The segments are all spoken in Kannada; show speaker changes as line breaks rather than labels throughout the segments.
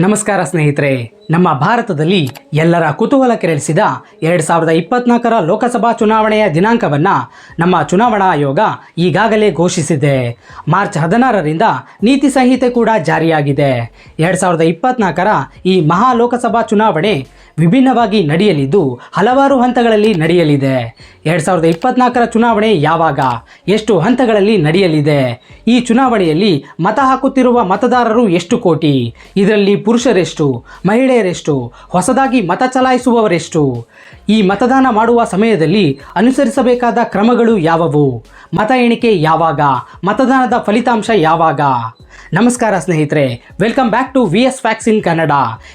ನಮಸ್ಕಾರ ಸ್ನೇಹಿತರೆ, ನಮ್ಮ ಭಾರತದಲ್ಲಿ ಎಲ್ಲರ ಕುತೂಹಲ ಕೆರಳಿಸಿದ ಎರಡು ಸಾವಿರದ ಇಪ್ಪತ್ನಾಲ್ಕರ ಲೋಕಸಭಾ ಚುನಾವಣೆಯ ದಿನಾಂಕವನ್ನ ನಮ್ಮ ಚುನಾವಣಾ ಆಯೋಗ ಈಗಾಗಲೇ ಘೋಷಿಸಿದೆ. ಮಾರ್ಚ್ ಹದಿನಾರರಿಂದ ನೀತಿ ಸಂಹಿತೆ ಕೂಡ ಜಾರಿಯಾಗಿದೆ. ಎರಡು ಸಾವಿರದ ಇಪ್ಪತ್ನಾಲ್ಕರ ಈ ಮಹಾ ಲೋಕಸಭಾ ಚುನಾವಣೆ ವಿಭಿನ್ನವಾಗಿ ನಡೆಯಲಿದ್ದು ಹಲವಾರು ಹಂತಗಳಲ್ಲಿ ನಡೆಯಲಿದೆ. ಎರಡು ಸಾವಿರದ ಇಪ್ಪತ್ನಾಲ್ಕರ ಚುನಾವಣೆ ಯಾವಾಗ? ಎಷ್ಟು ಹಂತಗಳಲ್ಲಿ ನಡೆಯಲಿದೆ? ಈ ಚುನಾವಣೆಯಲ್ಲಿ ಮತ ಹಾಕುತ್ತಿರುವ ಮತದಾರರು ಎಷ್ಟು ಕೋಟಿ? ಇದರಲ್ಲಿ ಪುರುಷರೆಷ್ಟು, ಮಹಿಳೆಯರೆಷ್ಟು, ಹೊಸದಾಗಿ ಮತ ಚಲಾಯಿಸುವವರೆಷ್ಟು? ಈ ಮತದಾನ ಮಾಡುವ ಸಮಯದಲ್ಲಿ ಅನುಸರಿಸಬೇಕಾದ ಕ್ರಮಗಳು ಯಾವುವು? ಮತ ಎಣಿಕೆ ಯಾವಾಗ? ಮತದಾನದ ಫಲಿತಾಂಶ ಯಾವಾಗ? ನಮಸ್ಕಾರ ಸ್ನೇಹಿತರೆ, welcome back to V S facts in Kannada.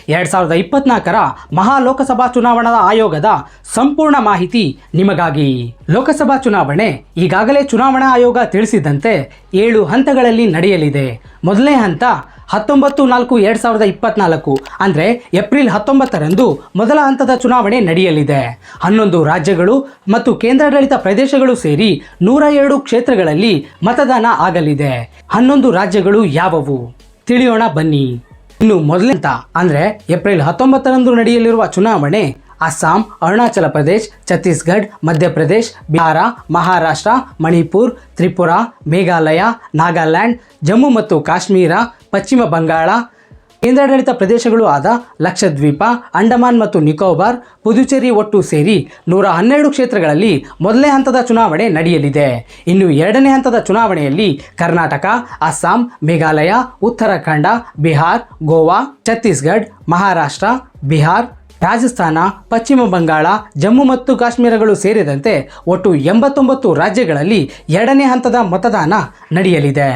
ಎರಡು ಸಾವಿರದ ಇಪ್ಪತ್ನಾಲ್ಕರ ಮಹಾ ಲೋಕಸಭಾ ಚುನಾವಣಾ ಆಯೋಗದ ಸಂಪೂರ್ಣ ಮಾಹಿತಿ ನಿಮಗಾಗಿ. ಲೋಕಸಭಾ ಚುನಾವಣೆ ಈಗಾಗಲೇ ಚುನಾವಣಾ ಆಯೋಗ ತಿಳಿಸಿದಂತೆ ಏಳು ಹಂತಗಳಲ್ಲಿ ನಡೆಯಲಿದೆ. ಮೊದಲನೇ ಹಂತ ಹತ್ತೊಂಬತ್ತು ನಾಲ್ಕು ಎರಡು ಸಾವಿರದ ಇಪ್ಪತ್ನಾಲ್ಕು, ಅಂದರೆ ಏಪ್ರಿಲ್ ಹತ್ತೊಂಬತ್ತರಂದು ಮೊದಲ ಹಂತದ ಚುನಾವಣೆ ನಡೆಯಲಿದೆ. ಹನ್ನೊಂದು ರಾಜ್ಯಗಳು ಮತ್ತು ಕೇಂದ್ರಾಡಳಿತ ಪ್ರದೇಶಗಳು ಸೇರಿ ನೂರ ಎರಡು ಕ್ಷೇತ್ರಗಳಲ್ಲಿ ಮತದಾನ ಆಗಲಿದೆ. ಹನ್ನೊಂದು ರಾಜ್ಯಗಳು ಯಾವುವು? ತಿಳಿಯೋಣ ಬನ್ನಿ. ಇನ್ನು ಮೊದಲಿಂದ ಹಂತ ಅಂದರೆ ಏಪ್ರಿಲ್ ಹತ್ತೊಂಬತ್ತರಂದು ನಡೆಯಲಿರುವ ಚುನಾವಣೆ ಅಸ್ಸಾಂ, ಅರುಣಾಚಲ ಪ್ರದೇಶ್, ಛತ್ತೀಸ್ಗಢ, ಮಧ್ಯಪ್ರದೇಶ್, ಬಿಹಾರ, ಮಹಾರಾಷ್ಟ್ರ, ಮಣಿಪುರ್, ತ್ರಿಪುರಾ, ಮೇಘಾಲಯ, ನಾಗಾಲ್ಯಾಂಡ್, ಜಮ್ಮು ಮತ್ತು ಕಾಶ್ಮೀರ, ಪಶ್ಚಿಮ ಬಂಗಾಳ, ಕೇಂದ್ರಾಡಳಿತ ಪ್ರದೇಶಗಳು ಆದ ಲಕ್ಷದ್ವೀಪ, ಅಂಡಮಾನ್ ಮತ್ತು ನಿಕೋಬಾರ್, ಪುದುಚೇರಿ ಒಟ್ಟು ಸೇರಿ ನೂರ ಹನ್ನೆರಡು ಕ್ಷೇತ್ರಗಳಲ್ಲಿ ಮೊದಲನೇ ಹಂತದ ಚುನಾವಣೆ ನಡೆಯಲಿದೆ. ಇನ್ನು ಎರಡನೇ ಹಂತದ ಚುನಾವಣೆಯಲ್ಲಿ ಕರ್ನಾಟಕ, ಅಸ್ಸಾಂ, ಮೇಘಾಲಯ, ಉತ್ತರಾಖಂಡ, ಬಿಹಾರ್, ಗೋವಾ, ಛತ್ತೀಸ್ಗಢ, ಮಹಾರಾಷ್ಟ್ರ, ಬಿಹಾರ್ ರಾಜಸ್ಥಾನ, ಪಶ್ಚಿಮ ಬಂಗಾಳ, ಜಮ್ಮು ಮತ್ತು ಕಾಶ್ಮೀರಗಳು ಸೇರಿದಂತೆ ಒಟ್ಟು ಎಂಬತ್ತೊಂಬತ್ತು ರಾಜ್ಯಗಳಲ್ಲಿ ಎರಡನೇ ಹಂತದ ಮತದಾನ ನಡೆಯಲಿದೆ.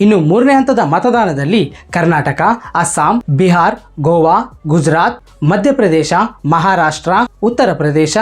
ಇನ್ನು ಮೂರನೇ ಹಂತದ ಮತದಾನದಲ್ಲಿ ಕರ್ನಾಟಕ, ಅಸ್ಸಾಂ, ಬಿಹಾರ್, ಗೋವಾ, ಗುಜರಾತ್, ಮಧ್ಯಪ್ರದೇಶ, ಮಹಾರಾಷ್ಟ್ರ ಉತ್ತರ ಪ್ರದೇಶ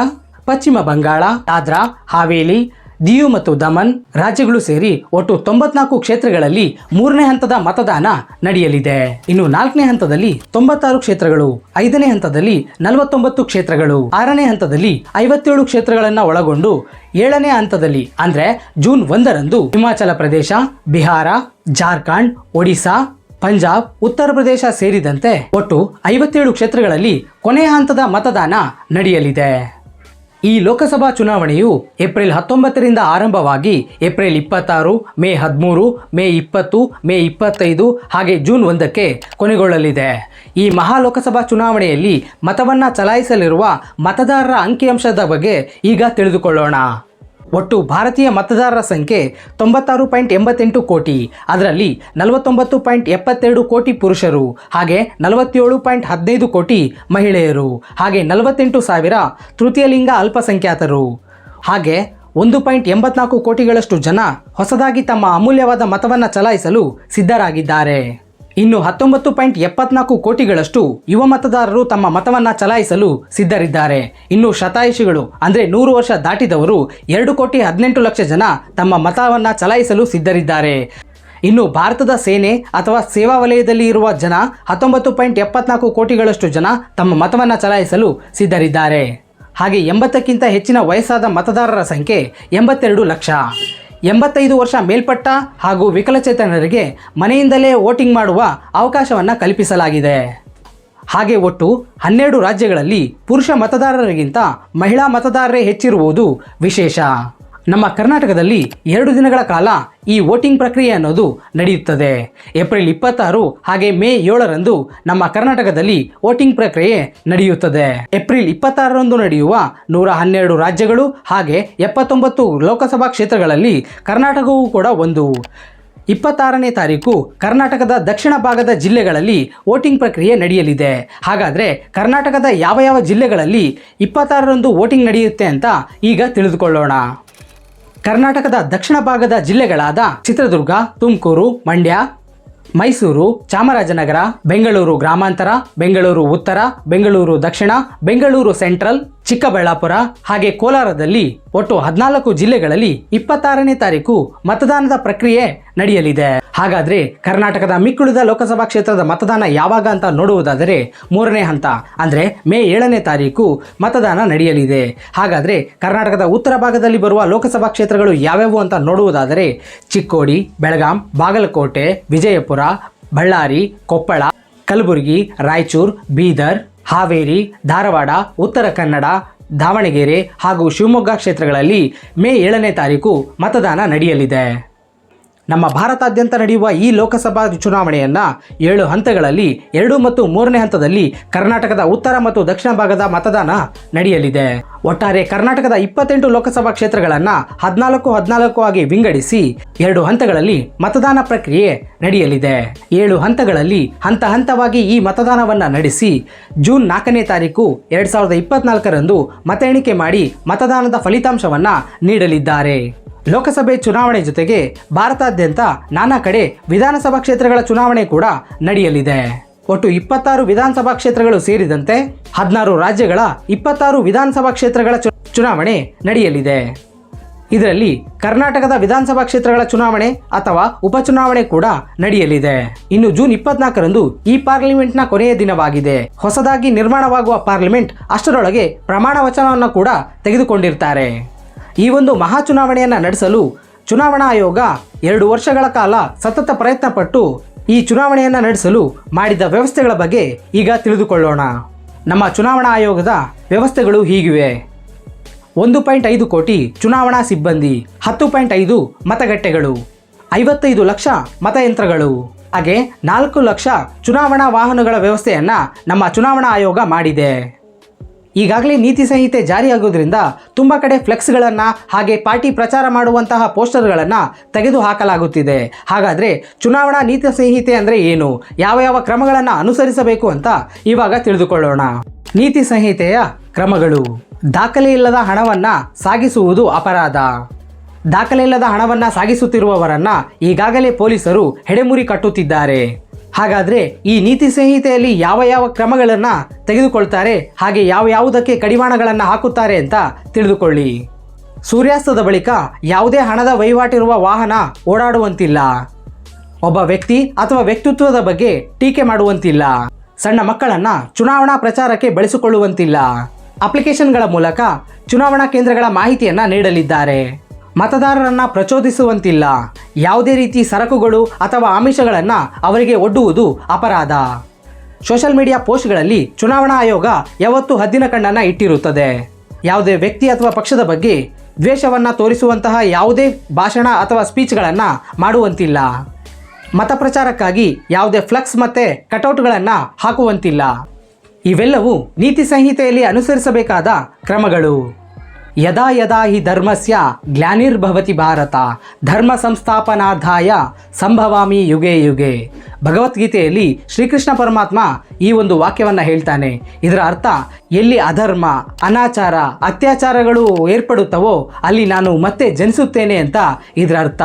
ಪಶ್ಚಿಮ ಬಂಗಾಳ ದಾದ್ರಾ ಹಾವೇಲಿ ದಿಯು ಮತ್ತು ದಮನ್ ರಾಜ್ಯಗಳು ಸೇರಿ ಒಟ್ಟು ತೊಂಬತ್ನಾಲ್ಕು ಕ್ಷೇತ್ರಗಳಲ್ಲಿ ಮೂರನೇ ಹಂತದ ಮತದಾನ ನಡೆಯಲಿದೆ. ಇನ್ನು ನಾಲ್ಕನೇ ಹಂತದಲ್ಲಿ ತೊಂಬತ್ತಾರು ಕ್ಷೇತ್ರಗಳು, ಐದನೇ ಹಂತದಲ್ಲಿ ನಲವತ್ತೊಂಬತ್ತು ಕ್ಷೇತ್ರಗಳು, ಆರನೇ ಹಂತದಲ್ಲಿ ಐವತ್ತೇಳು ಕ್ಷೇತ್ರಗಳನ್ನು ಒಳಗೊಂಡು ಏಳನೇ ಹಂತದಲ್ಲಿ, ಅಂದ್ರೆ ಜೂನ್ ಒಂದರಂದು ಹಿಮಾಚಲ ಪ್ರದೇಶ, ಬಿಹಾರ, ಜಾರ್ಖಂಡ್, ಒಡಿಶಾ, ಪಂಜಾಬ್, ಉತ್ತರ ಪ್ರದೇಶ ಸೇರಿದಂತೆ ಒಟ್ಟು ಐವತ್ತೇಳು ಕ್ಷೇತ್ರಗಳಲ್ಲಿ ಕೊನೆಯ ಹಂತದ ಮತದಾನ ನಡೆಯಲಿದೆ. ಈ ಲೋಕಸಭಾ ಚುನಾವಣೆಯು ಏಪ್ರಿಲ್ ಹತ್ತೊಂಬತ್ತರಿಂದ ಆರಂಭವಾಗಿ ಏಪ್ರಿಲ್ ಇಪ್ಪತ್ತಾರು, ಮೇ ಹದಿಮೂರು, ಮೇ ಇಪ್ಪತ್ತು, ಮೇ ಇಪ್ಪತ್ತೈದು, ಹಾಗೆ ಜೂನ್ ಒಂದಕ್ಕೆ ಕೊನೆಗೊಳ್ಳಲಿದೆ. ಈ ಮಹಾ ಲೋಕಸಭಾ ಚುನಾವಣೆಯಲ್ಲಿ ಮತವನ್ನು ಚಲಾಯಿಸಲಿರುವ ಮತದಾರರ ಅಂಕಿಅಂಶದ ಬಗ್ಗೆ ಈಗ ತಿಳಿದುಕೊಳ್ಳೋಣ. ಒಟ್ಟು ಭಾರತೀಯ ಮತದಾರರ ಸಂಖ್ಯೆ ತೊಂಬತ್ತಾರು ಪಾಯಿಂಟ್ ಎಂಬತ್ತೆಂಟು ಕೋಟಿ. ಅದರಲ್ಲಿ ನಲವತ್ತೊಂಬತ್ತು ಪಾಯಿಂಟ್ ಎಪ್ಪತ್ತೆರಡು ಕೋಟಿ ಪುರುಷರು, ಹಾಗೆ ನಲವತ್ತೇಳು ಪಾಯಿಂಟ್ ಹದಿನೈದು ಕೋಟಿ ಮಹಿಳೆಯರು, ಹಾಗೆ ನಲವತ್ತೆಂಟು ಸಾವಿರ ತೃತೀಯ ಲಿಂಗ ಅಲ್ಪಸಂಖ್ಯಾತರು. ಹಾಗೆ ಒಂದು ಪಾಯಿಂಟ್ ಎಂಬತ್ನಾಲ್ಕು ಕೋಟಿಗಳಷ್ಟು ಜನ ಹೊಸದಾಗಿ ತಮ್ಮ ಅಮೂಲ್ಯವಾದ ಮತವನ್ನು ಚಲಾಯಿಸಲು ಸಿದ್ಧರಾಗಿದ್ದಾರೆ. ಇನ್ನು ಹತ್ತೊಂಬತ್ತು ಪಾಯಿಂಟ್ ಎಪ್ಪತ್ನಾಲ್ಕು ಕೋಟಿಗಳಷ್ಟು ಯುವ ಮತದಾರರು ತಮ್ಮ ಮತವನ್ನ ಚಲಾಯಿಸಲು ಸಿದ್ಧರಿದ್ದಾರೆ. ಇನ್ನು ಶತಾಯುಷಿಗಳು ಅಂದ್ರೆ ನೂರು ವರ್ಷ ದಾಟಿದವರು ಎರಡು ಕೋಟಿ ಹದಿನೆಂಟು ಲಕ್ಷ ಜನ ತಮ್ಮ ಮತವನ್ನ ಚಲಾಯಿಸಲು ಸಿದ್ಧರಿದ್ದಾರೆ. ಇನ್ನು ಭಾರತದ ಸೇನೆ ಅಥವಾ ಸೇವಾ ವಲಯದಲ್ಲಿ ಇರುವ ಜನ ಹತ್ತೊಂಬತ್ತು ಪಾಯಿಂಟ್ ಎಪ್ಪತ್ನಾಲ್ಕು ಕೋಟಿಗಳಷ್ಟು ಜನ ತಮ್ಮ ಮತವನ್ನು ಚಲಾಯಿಸಲು ಸಿದ್ಧರಿದ್ದಾರೆ. ಹಾಗೆ ಎಂಬತ್ತಕ್ಕಿಂತ ಹೆಚ್ಚಿನ ವಯಸ್ಸಾದ ಮತದಾರರ ಸಂಖ್ಯೆ ಎಂಬತ್ತೆರಡು ಲಕ್ಷ. ಎಂಬತ್ತೈದು ವರ್ಷ ಮೇಲ್ಪಟ್ಟ ಹಾಗೂ ವಿಕಲಚೇತನರಿಗೆ ಮನೆಯಿಂದಲೇ ವೋಟಿಂಗ್ ಮಾಡುವ ಅವಕಾಶವನ್ನು ಕಲ್ಪಿಸಲಾಗಿದೆ. ಹಾಗೆ ಒಟ್ಟು ಹನ್ನೆರಡು ರಾಜ್ಯಗಳಲ್ಲಿ ಪುರುಷ ಮತದಾರರಿಗಿಂತ ಮಹಿಳಾ ಮತದಾರರೇ ಹೆಚ್ಚಿರುವುದು ವಿಶೇಷ. ನಮ್ಮ ಕರ್ನಾಟಕದಲ್ಲಿ ಎರಡು ದಿನಗಳ ಕಾಲ ಈ ವೋಟಿಂಗ್ ಪ್ರಕ್ರಿಯೆ ಅನ್ನೋದು ನಡೆಯುತ್ತದೆ. ಏಪ್ರಿಲ್ ಇಪ್ಪತ್ತಾರು ಹಾಗೆ ಮೇ ಏಳರಂದು ನಮ್ಮ ಕರ್ನಾಟಕದಲ್ಲಿ ವೋಟಿಂಗ್ ಪ್ರಕ್ರಿಯೆ ನಡೆಯುತ್ತದೆ. ಏಪ್ರಿಲ್ ಇಪ್ಪತ್ತಾರರಂದು ನಡೆಯುವ ನೂರ ಹನ್ನೆರಡು ರಾಜ್ಯಗಳು ಹಾಗೆ ಎಪ್ಪತ್ತೊಂಬತ್ತು ಲೋಕಸಭಾ ಕ್ಷೇತ್ರಗಳಲ್ಲಿ ಕರ್ನಾಟಕವೂ ಕೂಡ ಒಂದು. ಇಪ್ಪತ್ತಾರನೇ ತಾರೀಕು ಕರ್ನಾಟಕದ ದಕ್ಷಿಣ ಭಾಗದ ಜಿಲ್ಲೆಗಳಲ್ಲಿ ವೋಟಿಂಗ್ ಪ್ರಕ್ರಿಯೆ ನಡೆಯಲಿದೆ. ಹಾಗಾದರೆ ಕರ್ನಾಟಕದ ಯಾವ ಯಾವ ಜಿಲ್ಲೆಗಳಲ್ಲಿ ಇಪ್ಪತ್ತಾರರಂದು ವೋಟಿಂಗ್ ನಡೆಯುತ್ತೆ ಅಂತ ಈಗ ತಿಳಿದುಕೊಳ್ಳೋಣ. ಕರ್ನಾಟಕದ ದಕ್ಷಿಣ ಭಾಗದ ಜಿಲ್ಲೆಗಳಾದ ಚಿತ್ರದುರ್ಗ, ತುಮಕೂರು, ಮಂಡ್ಯ, ಮೈಸೂರು, ಚಾಮರಾಜನಗರ, ಬೆಂಗಳೂರು ಗ್ರಾಮಾಂತರ, ಬೆಂಗಳೂರು ಉತ್ತರ, ಬೆಂಗಳೂರು ದಕ್ಷಿಣ, ಬೆಂಗಳೂರು ಸೆಂಟ್ರಲ್ ಚಿಕ್ಕಬಳ್ಳಾಪುರ ಹಾಗೆ ಕೋಲಾರದಲ್ಲಿ ಒಟ್ಟು ಹದಿನಾಲ್ಕು ಜಿಲ್ಲೆಗಳಲ್ಲಿ ಇಪ್ಪತ್ತಾರನೇ ತಾರೀಕು ಮತದಾನದ ಪ್ರಕ್ರಿಯೆ ನಡೆಯಲಿದೆ. ಹಾಗಾದ್ರೆ ಕರ್ನಾಟಕದ ಮಿಕ್ಕುಳಿದ ಲೋಕಸಭಾ ಕ್ಷೇತ್ರದ ಮತದಾನ ಯಾವಾಗ ಅಂತ ನೋಡುವುದಾದರೆ ಮೂರನೇ ಹಂತ, ಅಂದ್ರೆ ಮೇ ಏಳನೇ ತಾರೀಕು ಮತದಾನ ನಡೆಯಲಿದೆ. ಹಾಗಾದ್ರೆ ಕರ್ನಾಟಕದ ಉತ್ತರ ಭಾಗದಲ್ಲಿ ಬರುವ ಲೋಕಸಭಾ ಕ್ಷೇತ್ರಗಳು ಯಾವ್ಯಾವು ಅಂತ ನೋಡುವುದಾದರೆ ಚಿಕ್ಕೋಡಿ, ಬೆಳಗಾಂ, ಬಾಗಲಕೋಟೆ, ವಿಜಯಪುರ, ಬಳ್ಳಾರಿ, ಕೊಪ್ಪಳ, ಕಲಬುರಗಿ, ರಾಯಚೂರು, ಬೀದರ್ ಹಾವೇರಿ ಧಾರವಾಡ ಉತ್ತರ ಕನ್ನಡ ದಾವಣಗೆರೆ ಹಾಗೂ ಶಿವಮೊಗ್ಗ ಕ್ಷೇತ್ರಗಳಲ್ಲಿ ಮೇ ಏಳನೇ ತಾರೀಕು ಮತದಾನ ನಡೆಯಲಿದೆ. ನಮ್ಮ ಭಾರತಾದ್ಯಂತ ನಡೆಯುವ ಈ ಲೋಕಸಭಾ ಚುನಾವಣೆಯನ್ನ ಏಳು ಹಂತಗಳಲ್ಲಿ, ಎರಡು ಮತ್ತು ಮೂರನೇ ಹಂತದಲ್ಲಿ ಕರ್ನಾಟಕದ ಉತ್ತರ ಮತ್ತು ದಕ್ಷಿಣ ಭಾಗದ ಮತದಾನ ನಡೆಯಲಿದೆ. ಒಟ್ಟಾರೆ ಕರ್ನಾಟಕದ ಇಪ್ಪತ್ತೆಂಟು ಲೋಕಸಭಾ ಕ್ಷೇತ್ರಗಳನ್ನು ಹದಿನಾಲ್ಕು ಹದಿನಾಲ್ಕು ಆಗಿ ವಿಂಗಡಿಸಿ ಎರಡು ಹಂತಗಳಲ್ಲಿ ಮತದಾನ ಪ್ರಕ್ರಿಯೆ ನಡೆಯಲಿದೆ. ಏಳು ಹಂತಗಳಲ್ಲಿ ಹಂತ ಹಂತವಾಗಿ ಈ ಮತದಾನವನ್ನ ನಡೆಸಿ ಜೂನ್ ನಾಲ್ಕನೇ ತಾರೀಕು ಎರಡು ಸಾವಿರದ ಇಪ್ಪತ್ನಾಲ್ಕರಂದು ಮತ ಎಣಿಕೆ ಮಾಡಿ ಮತದಾನದ ಫಲಿತಾಂಶವನ್ನ ನೀಡಲಿದ್ದಾರೆ. ಲೋಕಸಭೆ ಚುನಾವಣೆ ಜೊತೆಗೆ ಭಾರತಾದ್ಯಂತ ನಾನಾ ಕಡೆ ವಿಧಾನಸಭಾ ಕ್ಷೇತ್ರಗಳ ಚುನಾವಣೆ ಕೂಡ ನಡೆಯಲಿದೆ. ಒಟ್ಟು ಇಪ್ಪತ್ತಾರು ವಿಧಾನಸಭಾ ಕ್ಷೇತ್ರಗಳು ಸೇರಿದಂತೆ ಹದಿನಾರು ರಾಜ್ಯಗಳ ಇಪ್ಪತ್ತಾರು ವಿಧಾನಸಭಾ ಕ್ಷೇತ್ರಗಳ ಚುನಾವಣೆ ನಡೆಯಲಿದೆ. ಇದರಲ್ಲಿ ಕರ್ನಾಟಕದ ವಿಧಾನಸಭಾ ಕ್ಷೇತ್ರಗಳ ಚುನಾವಣೆ ಅಥವಾ ಉಪಚುನಾವಣೆ ಕೂಡ ನಡೆಯಲಿದೆ. ಇನ್ನು ಜೂನ್ ಇಪ್ಪತ್ನಾಲ್ಕರಂದು ಈ ಪಾರ್ಲಿಮೆಂಟ್ನ ಕೊನೆಯ ದಿನವಾಗಿದೆ. ಹೊಸದಾಗಿ ನಿರ್ಮಾಣವಾಗುವ ಪಾರ್ಲಿಮೆಂಟ್ ಅಷ್ಟರೊಳಗೆ ಪ್ರಮಾಣ ವಚನವನ್ನು ಕೂಡ ತೆಗೆದುಕೊಂಡಿರ್ತಾರೆ. ಈ ಒಂದು ಮಹಾ ಚುನಾವಣೆಯನ್ನು ನಡೆಸಲು ಚುನಾವಣಾ ಆಯೋಗ ಎರಡು ವರ್ಷಗಳ ಕಾಲ ಸತತ ಪ್ರಯತ್ನ ಪಟ್ಟು ಈ ಚುನಾವಣೆಯನ್ನು ನಡೆಸಲು ಮಾಡಿದ ವ್ಯವಸ್ಥೆಗಳ ಬಗ್ಗೆ ಈಗ ತಿಳಿದುಕೊಳ್ಳೋಣ. ನಮ್ಮ ಚುನಾವಣಾ ಆಯೋಗದ ವ್ಯವಸ್ಥೆಗಳು ಹೀಗಿವೆ. ಒಂದು ಪಾಯಿಂಟ್ ಐದು ಕೋಟಿ ಚುನಾವಣಾ ಸಿಬ್ಬಂದಿ, ಹತ್ತು ಪಾಯಿಂಟ್ ಐದು ಮತಗಟ್ಟೆಗಳು, ಐವತ್ತೈದು ಲಕ್ಷ ಮತಯಂತ್ರಗಳು. ಹಾಗೆ ನಾಲ್ಕು ಲಕ್ಷ ಚುನಾವಣಾ ವಾಹನಗಳ ವ್ಯವಸ್ಥೆಯನ್ನು ನಮ್ಮ ಚುನಾವಣಾ ಆಯೋಗ ಮಾಡಿದೆ. ಈಗಾಗಲೇ ನೀತಿ ಸಂಹಿತೆ ಜಾರಿಯಾಗೋದ್ರಿಂದ ತುಂಬ ಕಡೆ ಫ್ಲೆಕ್ಸ್ಗಳನ್ನು ಹಾಗೆ ಪಾರ್ಟಿ ಪ್ರಚಾರ ಮಾಡುವಂತಹ ಪೋಸ್ಟರ್ಗಳನ್ನು ತೆಗೆದು ಹಾಕಲಾಗುತ್ತಿದೆ ಹಾಗಾದರೆ ಚುನಾವಣಾ ನೀತಿ ಸಂಹಿತೆ ಅಂದರೆ ಏನು? ಯಾವ ಯಾವ ಕ್ರಮಗಳನ್ನು ಅನುಸರಿಸಬೇಕು ಅಂತ ಇವಾಗ ತಿಳಿದುಕೊಳ್ಳೋಣ. ನೀತಿ ಸಂಹಿತೆಯ ಕ್ರಮಗಳು. ದಾಖಲೆ ಇಲ್ಲದ ಹಣವನ್ನು ಸಾಗಿಸುವುದು ಅಪರಾಧ. ದಾಖಲೆ ಇಲ್ಲದ ಹಣವನ್ನು ಸಾಗಿಸುತ್ತಿರುವವರನ್ನು ಈಗಾಗಲೇ ಪೊಲೀಸರು ಹೆಡೆಮುರಿ ಕಟ್ಟುತ್ತಿದ್ದಾರೆ. ಹಾಗಾದ್ರೆ ಈ ನೀತಿ ಸಂಹಿತೆಯಲ್ಲಿ ಯಾವ ಯಾವ ಕ್ರಮಗಳನ್ನು ತೆಗೆದುಕೊಳ್ತಾರೆ, ಹಾಗೆ ಯಾವ ಯಾವುದಕ್ಕೆ ಕಡಿವಾಣಗಳನ್ನು ಹಾಕುತ್ತಾರೆ ಅಂತ ತಿಳಿದುಕೊಳ್ಳಿ. ಸೂರ್ಯಾಸ್ತದ ಬಳಿಕ ಯಾವುದೇ ಹಣದ ವಹಿವಾಟಿರುವ ವಾಹನ ಓಡಾಡುವಂತಿಲ್ಲ. ಒಬ್ಬ ವ್ಯಕ್ತಿ ಅಥವಾ ವ್ಯಕ್ತಿತ್ವದ ಬಗ್ಗೆ ಟೀಕೆ ಮಾಡುವಂತಿಲ್ಲ. ಸಣ್ಣ ಮಕ್ಕಳನ್ನ ಚುನಾವಣಾ ಪ್ರಚಾರಕ್ಕೆ ಬಳಸಿಕೊಳ್ಳುವಂತಿಲ್ಲ. ಅಪ್ಲಿಕೇಶನ್ಗಳ ಮೂಲಕ ಚುನಾವಣಾ ಕೇಂದ್ರಗಳ ಮಾಹಿತಿಯನ್ನ ನೀಡಲಿದ್ದಾರೆ. ಮತದಾರರನ್ನ ಪ್ರಚೋದಿಸುವಂತಿಲ್ಲ. ಯಾವುದೇ ರೀತಿ ಸರಕುಗಳು ಅಥವಾ ಆಮಿಷಗಳನ್ನು ಅವರಿಗೆ ಒಡ್ಡುವುದು ಅಪರಾಧ. ಸೋಷಲ್ ಮೀಡಿಯಾ ಪೋಸ್ಟ್ಗಳಲ್ಲಿ ಚುನಾವಣಾ ಆಯೋಗ ಯಾವತ್ತೂ ಹದ್ದಿನ ಕಣ್ಣನ್ನು ಇಟ್ಟಿರುತ್ತದೆ. ಯಾವುದೇ ವ್ಯಕ್ತಿ ಅಥವಾ ಪಕ್ಷದ ಬಗ್ಗೆ ದ್ವೇಷವನ್ನು ತೋರಿಸುವಂತಹ ಯಾವುದೇ ಭಾಷಣ ಅಥವಾ ಸ್ಪೀಚ್ಗಳನ್ನು ಮಾಡುವಂತಿಲ್ಲ. ಮತ ಪ್ರಚಾರಕ್ಕಾಗಿ ಯಾವುದೇ ಫ್ಲಕ್ಸ್ ಮತ್ತು ಕಟೌಟ್ಗಳನ್ನು ಹಾಕುವಂತಿಲ್ಲ. ಇವೆಲ್ಲವೂ ನೀತಿ ಸಂಹಿತೆಯಲ್ಲಿ ಅನುಸರಿಸಬೇಕಾದ ಕ್ರಮಗಳು. ಯದಾ ಯದಾ ಹಿ ಧರ್ಮಸ್ಯ ಗ್ಲಾನಿರ್ಭವತಿ ಭಾರತ, ಧರ್ಮ ಸಂಸ್ಥಾಪನಾರ್ಥಾಯ ಸಂಭವಾಮಿ ಯುಗೆ ಯುಗೆ. ಭಗವದ್ಗೀತೆಯಲ್ಲಿ ಶ್ರೀಕೃಷ್ಣ ಪರಮಾತ್ಮ ಈ ಒಂದು ವಾಕ್ಯವನ್ನು ಹೇಳ್ತಾನೆ. ಇದರ ಅರ್ಥ, ಎಲ್ಲಿ ಅಧರ್ಮ, ಅನಾಚಾರ, ಅತ್ಯಾಚಾರಗಳು ಏರ್ಪಡುತ್ತವೋ ಅಲ್ಲಿ ನಾನು ಮತ್ತೆ ಜನಿಸುತ್ತೇನೆ ಅಂತ ಇದರ ಅರ್ಥ.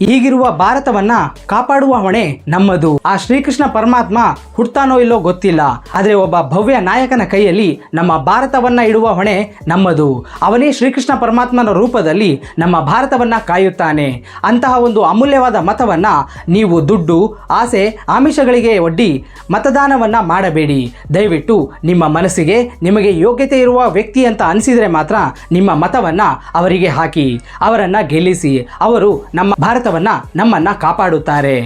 ಈಗಿರುವ ಭಾರತವನ್ನ ಕಾಪಾಡುವ ಹೊಣೆ ನಮ್ಮದು. ಆ ಶ್ರೀಕೃಷ್ಣ ಪರಮಾತ್ಮ ಹುಡ್ತಾನೋ ಇಲ್ಲೋ ಗೊತ್ತಿಲ್ಲ. ಆದರೆ ಒಬ್ಬ ಭವ್ಯ ನಾಯಕನ ಕೈಯಲ್ಲಿ ನಮ್ಮ ಭಾರತವನ್ನ ಇಡುವ ಹೊಣೆ ನಮ್ಮದು. ಅವನೇ ಶ್ರೀಕೃಷ್ಣ ಪರಮಾತ್ಮನ ರೂಪದಲ್ಲಿ ನಮ್ಮ ಭಾರತವನ್ನ ಕಾಯುತ್ತಾನೆ. ಅಂತಹ ಒಂದು ಅಮೂಲ್ಯವಾದ ಮತವನ್ನ ನೀವು ದುಡ್ಡು, ಆಸೆ, ಆಮಿಷಗಳಿಗೆ ಒಡ್ಡಿ ಮತದಾನವನ್ನ ಮಾಡಬೇಡಿ. ದಯವಿಟ್ಟು ನಿಮ್ಮ ಮನಸ್ಸಿಗೆ ನಿಮಗೆ ಯೋಗ್ಯತೆ ಇರುವ ವ್ಯಕ್ತಿ ಅಂತ ಅನಿಸಿದರೆ ಮಾತ್ರ ನಿಮ್ಮ ಮತವನ್ನ ಅವರಿಗೆ ಹಾಕಿ, ಅವರನ್ನ ಗೆಲ್ಲಿಸಿ. ಅವರು ನಮ್ಮ ಭಾರತವನ್ನ ನಮ್ಮನ್ನ ಕಾಪಾಡುತ್ತಾರೆ.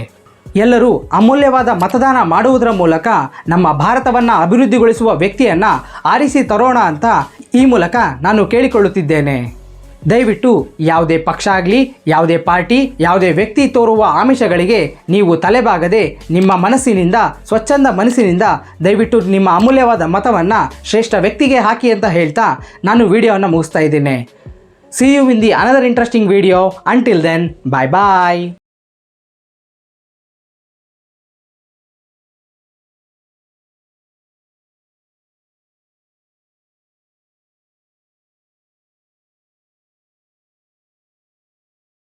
ಎಲ್ಲರೂ ಅಮೂಲ್ಯವಾದ ಮತದಾನ ಮಾಡುವುದರ ಮೂಲಕ ನಮ್ಮ ಭಾರತವನ್ನ ಅಭಿವೃದ್ಧಿಗೊಳಿಸುವ ವ್ಯಕ್ತಿಯನ್ನ ಆರಿಸಿ ತರೋಣ ಅಂತ ಈ ಮೂಲಕ ನಾನು ಕೇಳಿಕೊಳ್ಳುತ್ತಿದ್ದೇನೆ. ದಯವಿಟ್ಟು ಯಾವುದೇ ಪಕ್ಷ ಆಗಲಿ, ಯಾವುದೇ ಪಾರ್ಟಿ, ಯಾವುದೇ ವ್ಯಕ್ತಿ ತೋರುವ ಆಮಿಷಗಳಿಗೆ ನೀವು ತಲೆಬಾಗದೆ ನಿಮ್ಮ ಮನಸ್ಸಿನಿಂದ, ಸ್ವಚ್ಛಂದ ಮನಸ್ಸಿನಿಂದ ದಯವಿಟ್ಟು ನಿಮ್ಮ ಅಮೂಲ್ಯವಾದ ಮತವನ್ನು ಶ್ರೇಷ್ಠ ವ್ಯಕ್ತಿಗೆ ಹಾಕಿ ಅಂತ ಹೇಳ್ತಾ ನಾನು ವಿಡಿಯೋವನ್ನು ಮುಗಿಸ್ತಾ ಇದ್ದೇನೆ. See you in the another interesting video. Until then, bye bye.